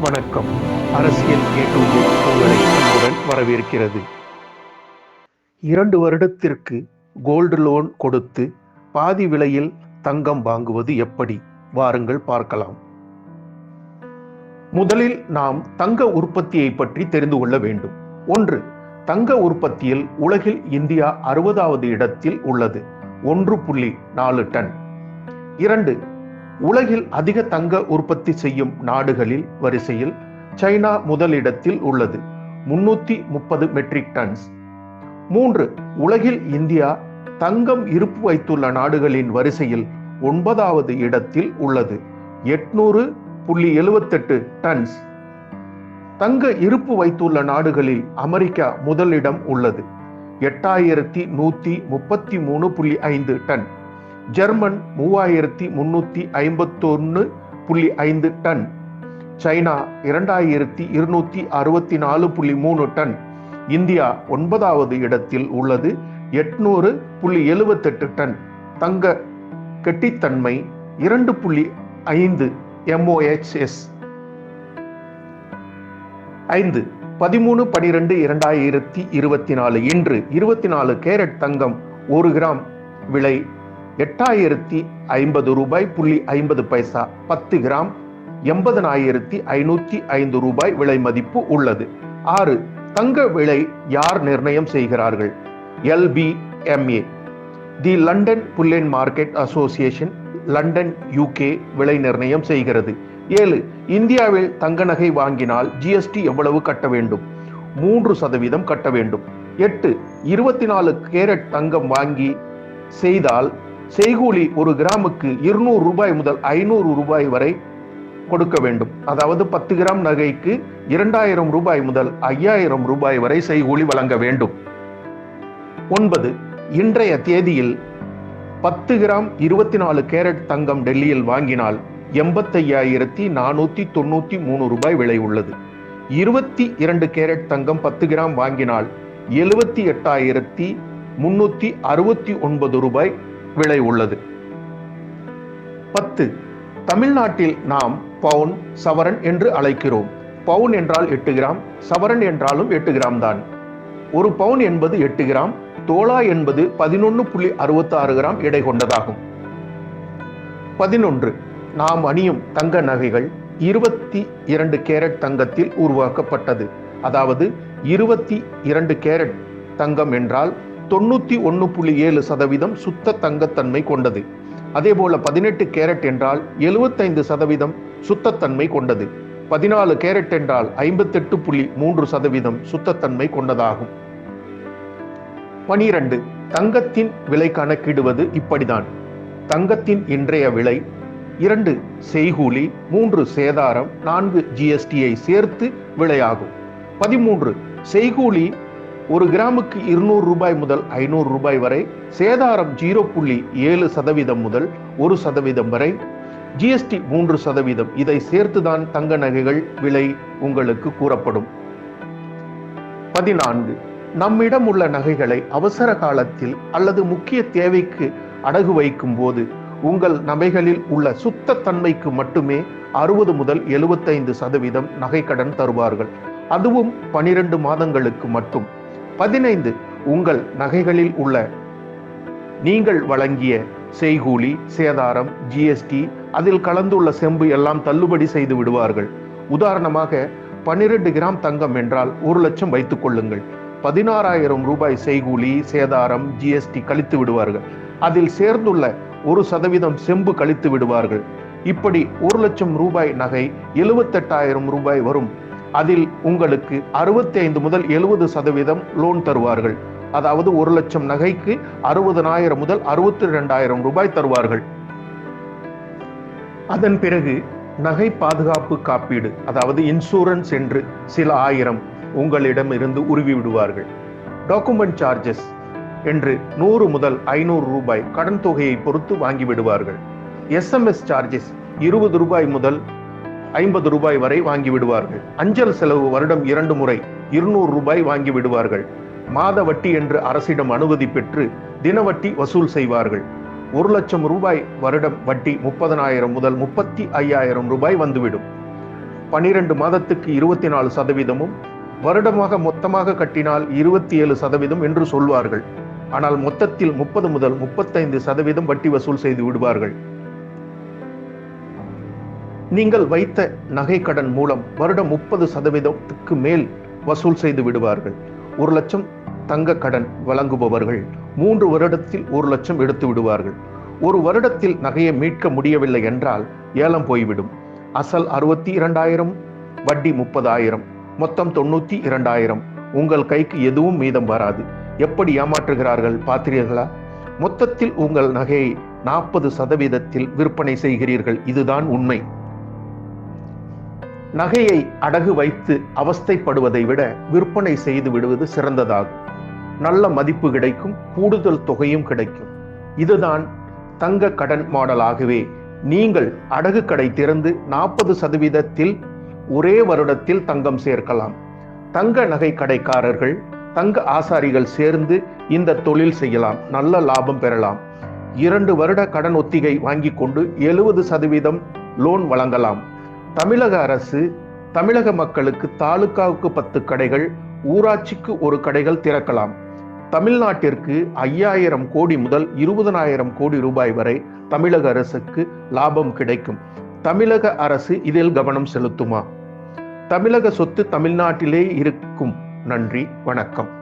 வணக்கம். அரசியல் ஏ உங்களை உடன் வரவேற்கிறது. இரண்டு வருடத்திற்கு கோல்டு லோன் கொடுத்து பாதி விலையில் தங்கம் வாங்குவது எப்படி? வாருங்கள் பார்க்கலாம். முதலில் நாம் தங்க உற்பத்தியை பற்றி தெரிந்து கொள்ள வேண்டும். ஒன்று தங்க உற்பத்தியில் உலகில் இந்தியா அறுபதாவது இடத்தில் உள்ளது. ஒன்று புள்ளி நாலு டன். இரண்டு உலகில் அதிக தங்க உற்பத்தி செய்யும் நாடுகளில் வரிசையில் சைனா முதலிடத்தில் உள்ளது. முன்னூத்தி முப்பது மெட்ரிக் டன்ஸ் மூன்று உலகில் இந்தியா தங்கம் இருப்பு வைத்துள்ள நாடுகளின் வரிசையில் ஒன்பதாவது இடத்தில் உள்ளது. எட்நூறு புள்ளி எழுவத்தெட்டு டன்ஸ் தங்க இருப்பு வைத்துள்ள நாடுகளில் அமெரிக்கா முதலிடம் உள்ளது. எட்டாயிரத்தி நூத்தி முப்பத்தி மூணு புள்ளி ஐந்து டன் ஜெர்மன் மூவாயிரத்தி முன்னூத்தி ஐம்பத்தொன்னு புள்ளி ஐந்து டன். சைனா இரண்டாயிரத்தி இருநூத்தி அறுபத்தி நாலு புள்ளி மூணு டன். இந்தியா ஒன்பதாவது இடத்தில் உள்ளது எட்நூறு புள்ளி எழுபத்தெட்டு டன். தங்க கெட்டித்தன்மை இரண்டு புள்ளி ஐந்து எம்ஓஹெச்எஸ் ஐந்து பதிமூணு பனிரெண்டு இரண்டாயிரத்தி இருபத்தி நாலு இன்று இருபத்தி நாலு கேரட் தங்கம் ஒரு கிராம் விலை எட்டாயிரத்தி ஐம்பது ரூபாய் புள்ளி ஐம்பது பைசா பத்து கிராம் எண்பதனாயிரத்தி ஐநூத்தி ஐந்து ரூபாய் விலை மதிப்பு உள்ளது. ஆறு தங்க விலை யார் நிர்ணயம் செய்கிறார்கள்? LBMA the London bullion market association London UK விலை நிர்ணயம் செய்கிறது. ஏழு இந்தியாவில் தங்க நகை வாங்கினால் ஜிஎஸ்டி எவ்வளவு கட்ட வேண்டும்? மூன்று சதவீதம் கட்ட வேண்டும். எட்டு இருபத்தி நாலு கேரட் தங்கம் வாங்கி செய்தால் செய்கூலி ஒரு கிராமுக்கு இருநூறு ரூபாய் முதல் ஐநூறு ரூபாய் வரை கொடுக்க வேண்டும். அதாவது பத்து கிராம் நகைக்கு இரண்டாயிரம் ரூபாய் முதல் ஐயாயிரம் ரூபாய் வரை செய்கூலி வழங்க வேண்டும். ஒன்பது இன்றைய தேதியில் பத்து கிராம் இருபத்தி நாலு கேரட் தங்கம் டெல்லியில் வாங்கினால் எண்பத்தையாயிரத்தி நானூத்தி தொண்ணூத்தி மூணு ரூபாய் விலை உள்ளது. இருபத்தி இரண்டு கேரட் தங்கம் பத்து கிராம் வாங்கினால் எழுபத்தி எட்டாயிரத்தி முன்னூத்தி அறுபத்தி ஒன்பது ரூபாய் விலை உள்ளது. பத்து. தமிழ்நாட்டில் நாம் பவுன் சவரன் என்று அழைக்கிறோம். பவுன் என்றால் எட்டு கிராம் சவரன் என்றாலும் எட்டு கிராம் தான். ஒரு பவுன் என்பது எட்டு கிராம் தோலா என்பது பதினொன்று புள்ளி அறுபத்தி ஆறு கிராம் எடை கொண்டதாகும். பதினொன்று. நாம் அணியும் தங்க நகைகள் இருபத்தி இரண்டு கேரட் தங்கத்தில் உருவாக்கப்பட்டது. அதாவது இருபத்தி இரண்டு கேரட் தங்கம் என்றால் தொண்ணூத்தி ஒன்று புள்ளி ஏழு சதவீதம் சுத்த தங்கத்தன்மை கொண்டது. அதே போல பதினெட்டு கேரட் என்றால் எழுபத்தைந்து சதவீதம் சுத்தத்தன்மை கொண்டது. பதினாலு கேரட் என்றால் ஐம்பத்தெட்டு புள்ளி மூன்று சதவீதம் சுத்தத்தன்மை கொண்டதாகும். பனிரெண்டு தங்கத்தின் விலை கணக்கிடுவது இப்படிதான். தங்கத்தின் இன்றைய விலை இரண்டு செய்கூலி மூன்று சேதாரம் நான்கு ஜிஎஸ்டியை சேர்த்து விலையாகும். பதிமூன்று செய்கூலி ஒரு கிராமுக்கு இருநூறு ரூபாய் முதல் ஐநூறு ரூபாய் வரை சேதாரம் ஜீரோ புள்ளி ஏழு சதவீதம் முதல் ஒரு சதவீதம் வரை. ஜிஎஸ்டி மூன்று சதவீதம். இதை சேர்த்துதான் தங்க நகைகள் விலை உங்களுக்கு கூறப்படும். பதினான்கு. நம்மிடம் உள்ள நகைகளை அவசர காலத்தில் அல்லது முக்கிய தேவைக்கு அடகு வைக்கும் போது உங்கள் நகைகளில் உள்ள சுத்த தன்மைக்கு மட்டுமே அறுபது முதல் எழுபத்தைந்து சதவீதம் நகைக்கடன் தருவார்கள். அதுவும் பனிரெண்டு மாதங்களுக்கு மட்டும். பதினைந்து உங்கள் நகைகளில் உள்ள நீங்கள் வழங்கிய செய்கூலி சேதாரம் ஜிஎஸ்டி அதில் கலந்துள்ள செம்பு எல்லாம் தள்ளுபடி செய்து விடுவார்கள். உதாரணமாக பன்னிரண்டு கிராம் தங்கம் என்றால் ஒரு லட்சம் வைத்துக் கொள்ளுங்கள். பதினாறாயிரம் ரூபாய் செய்கூலி சேதாரம் ஜிஎஸ்டி கழித்து விடுவார்கள். அதில் சேர்ந்துள்ள ஒரு சதவீதம் செம்பு கழித்து விடுவார்கள். இப்படி ஒரு லட்சம் ரூபாய் நகை எழுபத்தெட்டாயிரம் ரூபாய் வரும். அதில் உங்களுக்கு அறுபத்தி ஐந்து முதல் எழுபது சதவீதம் லோன் தருவார்கள். அதாவது ஒரு லட்சம் நகைக்கு அறுபதனாயிரம் முதல் அறுபத்தி ரெண்டாயிரம் ரூபாய் தருவார்கள். அதன் பிறகு நகை பாதுகாப்பு காப்பீடு அதாவது இன்சூரன்ஸ் என்று சில ஆயிரம் உங்களிடம் இருந்து உருவி விடுவார்கள். டாக்குமெண்ட் சார்ஜஸ் என்று நூறு முதல் ஐநூறு ரூபாய் கடன் தொகையை பொறுத்து வாங்கி விடுவார்கள். எஸ்எம்எஸ் சார்ஜஸ் இருபது ரூபாய் முதல் ஐம்பது ரூபாய் வரை வாங்கி விடுவார்கள். அஞ்சல் செலவு வருடம் இரண்டு முறை இருநூறு ரூபாய் வாங்கி விடுவார்கள். மாத வட்டி என்று அரசிடம் அனுமதி பெற்று தின வட்டி வசூல் செய்வார்கள். ஒரு லட்சம் ரூபாய் வருடம் வட்டி முப்பதனாயிரம் முதல் முப்பத்தி ஐயாயிரம் ரூபாய் வந்துவிடும். பனிரெண்டு மாதத்துக்கு இருபத்தி நாலு சதவீதமும் வருடமாக மொத்தமாக கட்டினால் இருபத்தி ஏழு சதவீதம் என்று சொல்வார்கள். ஆனால் மொத்தத்தில் முப்பது முதல் முப்பத்தைந்து சதவீதம் வட்டி வசூல் செய்து விடுவார்கள். நீங்கள் வைத்த நகை கடன் மூலம் வருடம் முப்பது சதவீதத்துக்கு மேல் வசூல் செய்து விடுவார்கள். ஒரு லட்சம் தங்க கடன் வழங்குபவர்கள் மூன்று வருடத்தில் ஒரு லட்சம் எடுத்து விடுவார்கள். ஒரு வருடத்தில் நகையை மீட்க முடியவில்லை என்றால் ஏலம் போய்விடும். அசல் அறுபத்தி இரண்டாயிரம் வட்டி முப்பதாயிரம் மொத்தம் தொண்ணூத்தி இரண்டாயிரம் உங்கள் கைக்கு எதுவும் மீதம் வராது. எப்படி ஏமாற்றுகிறார்கள் பார்த்தீர்களா மொத்தத்தில் உங்கள் நகையை நாற்பது சதவீதத்தில் விற்பனை செய்கிறீர்கள். இதுதான் உண்மை. நகையை அடகு வைத்து அவஸ்தைப்படுவதை விட விற்பனை செய்து விடுவது சிறந்ததாகும். நல்ல மதிப்பு கிடைக்கும் கூடுதல் தொகையும் கிடைக்கும். இதுதான் தங்க கடன் மாடலாகவே நீங்கள் அடகு கடை திறந்து நாற்பது சதவீதத்தில் ஒரே வருடத்தில் தங்கம் சேர்க்கலாம். தங்க நகை கடைக்காரர்கள் தங்க ஆசாரிகள் சேர்ந்து இந்த தொழில் செய்யலாம். நல்ல லாபம் பெறலாம். இரண்டு வருட கடன் ஒத்திகை வாங்கி கொண்டு எழுபது சதவீதம் லோன் வழங்கலாம். தமிழக அரசு தமிழக மக்களுக்கு தாலுகாவுக்கு பத்து கடைகள் ஊராட்சிக்கு ஒரு கடைகள் திறக்கலாம். தமிழ்நாட்டிற்கு ஐயாயிரம் கோடி முதல் இருபதனாயிரம் கோடி ரூபாய் வரை தமிழக அரசுக்கு லாபம் கிடைக்கும். தமிழக அரசு இதில் கவனம் செலுத்துமா? தமிழக சொத்து தமிழ்நாட்டிலே இருக்கும். நன்றி வணக்கம்.